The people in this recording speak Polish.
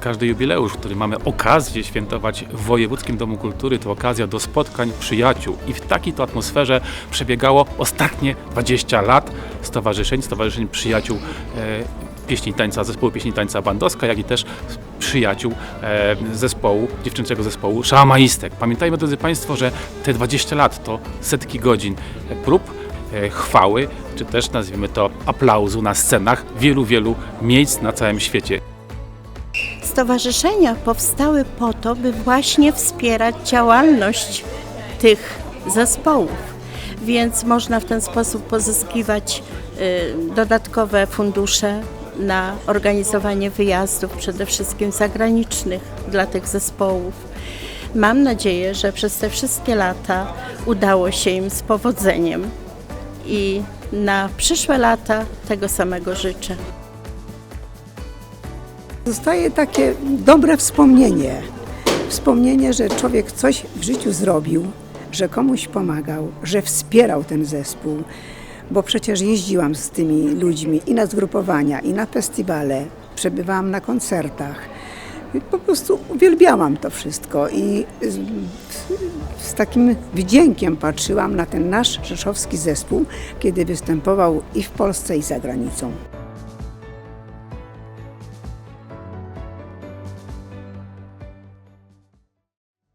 każdy jubileusz, który mamy okazję świętować w Wojewódzkim Domu Kultury, to okazja do spotkań przyjaciół. I w takiej to atmosferze przebiegało ostatnie 20 lat stowarzyszeń, stowarzyszeń przyjaciół e, pieśni tańca, zespołu pieśni tańca Bandowska, jak i też przyjaciół e, zespołu, dziewczęcego zespołu Szamaistek. Pamiętajmy, drodzy Państwo, że te 20 lat to setki godzin e, prób, e, chwały, czy też nazwijmy to aplauzu na scenach wielu, wielu miejsc na całym świecie. Stowarzyszenia powstały po to, by właśnie wspierać działalność tych zespołów, więc można w ten sposób pozyskiwać y, dodatkowe fundusze na organizowanie wyjazdów, przede wszystkim zagranicznych dla tych zespołów. Mam nadzieję, że przez te wszystkie lata udało się im z powodzeniem i na przyszłe lata tego samego życzę. Zostaje takie dobre wspomnienie. Wspomnienie, że człowiek coś w życiu zrobił, że komuś pomagał, że wspierał ten zespół, bo przecież jeździłam z tymi ludźmi i na zgrupowania, i na festiwale, przebywałam na koncertach. Po prostu uwielbiałam to wszystko i z, z takim wdziękiem patrzyłam na ten nasz rzeszowski zespół, kiedy występował i w Polsce, i za granicą.